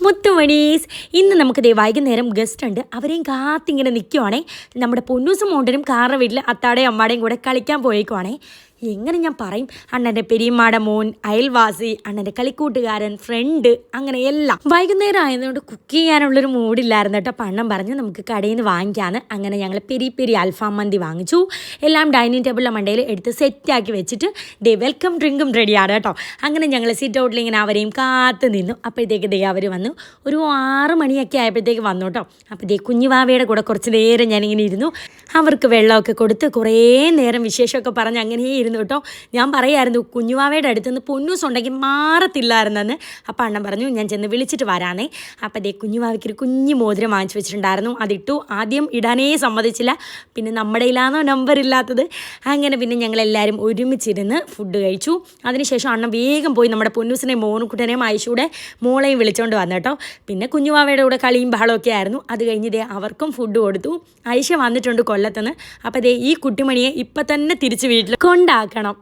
മുത്തുമണീസ് ഇന്ന് നമുക്ക് ദേ വൈകുന്നേരം ഗസ്റ്റ് ഉണ്ട്. അവരെയും കാത്തിങ്ങനെ നിൽക്കുവാണേ നമ്മുടെ പൊന്നൂസും മോണ്ടനും കാറിന്റെ വീട്ടിൽ അത്താടെയും അമ്മാടെയും കൂടെ കളിക്കാൻ പോയേക്കുവാണേ. എങ്ങനെ ഞാൻ പറയും? അണ്ണന്റെ പെരിയമ്മാടെ മോൻ അയൽവാസി അണ്ണന്റെ കളിക്കൂട്ടുകാരൻ ഫ്രണ്ട് അങ്ങനെ എല്ലാം. വൈകുന്നേരം ആയതുകൊണ്ട് കുക്ക് ചെയ്യാനുള്ളൊരു മൂഡില്ലായിരുന്നു കേട്ടോ. അപ്പം പറഞ്ഞ് നമുക്ക് കടയിൽ നിന്ന് വാങ്ങിക്കാന്ന്. അങ്ങനെ ഞങ്ങൾ പെരി പെരി അൽഫാം മന്തി വാങ്ങിച്ചു. എല്ലാം ഡൈനിങ് ടേബിളിലെ മണ്ടയിൽ എടുത്ത് സെറ്റാക്കി വെച്ചിട്ട് ദേ വെൽക്കം ഡ്രിങ്കും റെഡിയാണ് കേട്ടോ. അങ്ങനെ ഞങ്ങൾ സിറ്റ് ഔട്ടിൽ ഇങ്ങനെ അവരെയും കാത്ത് നിന്നു. അപ്പോഴത്തേക്ക് ദേ അവർ വന്നു. ഒരു ആറ് മണിയൊക്കെ ആയപ്പോഴത്തേക്ക് വന്നു കേട്ടോ. അപ്പോൾ ദേ കുഞ്ഞുവാവയുടെ കൂടെ കുറച്ച് നേരം ഞാനിങ്ങനെ ഇരുന്നു. അവർക്ക് വെള്ളമൊക്കെ കൊടുത്ത് കുറേ നേരം വിശേഷമൊക്കെ പറഞ്ഞ് അങ്ങനെ ഇരുന്നു. കേട്ടോ. ഞാൻ പറയായിരുന്നു കുഞ്ഞുവാവയുടെ അടുത്ത് നിന്ന് പൊന്നൂസ് ഉണ്ടെങ്കിൽ മാറത്തില്ലായിരുന്നെന്ന്. അപ്പോൾ അണ്ണൻ പറഞ്ഞു ഞാൻ ചെന്ന് വിളിച്ചിട്ട് വരാനേ അപ്പോൾ അതേ കുഞ്ഞുവാവയ്ക്ക് ഒരു കുഞ്ഞു മോതിരം വാങ്ങിച്ചു വെച്ചിട്ടുണ്ടായിരുന്നു. അതിട്ടു ആദ്യം ഇടാനേ സമ്മതിച്ചില്ല. പിന്നെ നമ്മുടെ ഇല്ലാന്നോ നമ്പർ ഇല്ലാത്തത്? അങ്ങനെ പിന്നെ ഞങ്ങളെല്ലാവരും ഒരുമിച്ചിരുന്ന് ഫുഡ് കഴിച്ചു. അതിനുശേഷം അണ്ണൻ വേഗം പോയി നമ്മുടെ പൊന്നൂസിനെയും മോനുക്കുട്ടനെയും ആയിഷൂടെ മോളെയും വിളിച്ചുകൊണ്ട് വന്നു കേട്ടോ. പിന്നെ കുഞ്ഞുവാവയുടെ കൂടെ കളിയും ബഹളമൊക്കെ ആയിരുന്നു. അത് കഴിഞ്ഞ് ദേ അവർക്കും ഫുഡ് കൊടുത്തു. ഐഷ വന്നിട്ടുണ്ട് കൊല്ലത്തുനിന്ന്. അപ്പോൾ ദേ ഈ കുട്ടിമണിയെ ഇപ്പം തന്നെ തിരിച്ച് വീട്ടിൽ കൊണ്ടാക്കണം